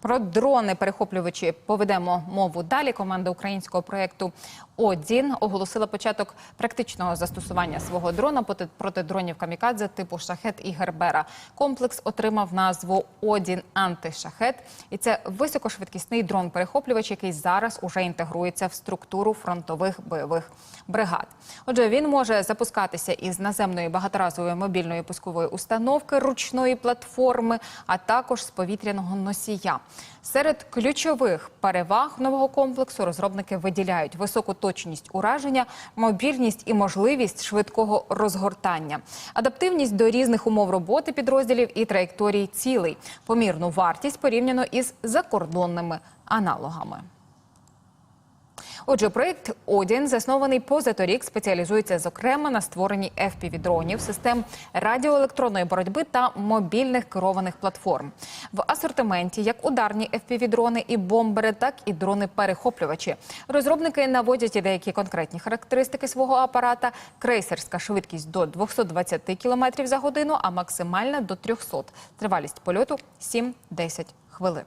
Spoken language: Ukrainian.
Про дрони перехоплювачі поведемо мову далі. Команда українського проєкту Одін оголосила початок практичного застосування свого дрона проти, дронів камікадзе типу шахет і гербера. Комплекс отримав назву Одін антишахет, і це високошвидкісний дрон-перехоплювач, який зараз уже інтегрується в структуру фронтових бойових бригад. Отже, він може запускатися із наземної багаторазової мобільної пускової установки, ручної платформи, а також з повітряного носія. Серед ключових переваг нового комплексу розробники виділяють високу точність ураження, мобільність і можливість швидкого розгортання, адаптивність до різних умов роботи підрозділів і траєкторій цілей, помірну вартість порівняно із закордонними аналогами. Отже, проєкт Одін заснований позаторік, спеціалізується зокрема на створенні FPV-дронів, систем радіоелектронної боротьби та мобільних керованих платформ. В асортименті як ударні FPV-дрони і бомбери, так і дрони-перехоплювачі. Розробники наводять і деякі конкретні характеристики свого апарата. Крейсерська швидкість до 220 км за годину, а максимальна до 300. Тривалість польоту 7-10 хвилин.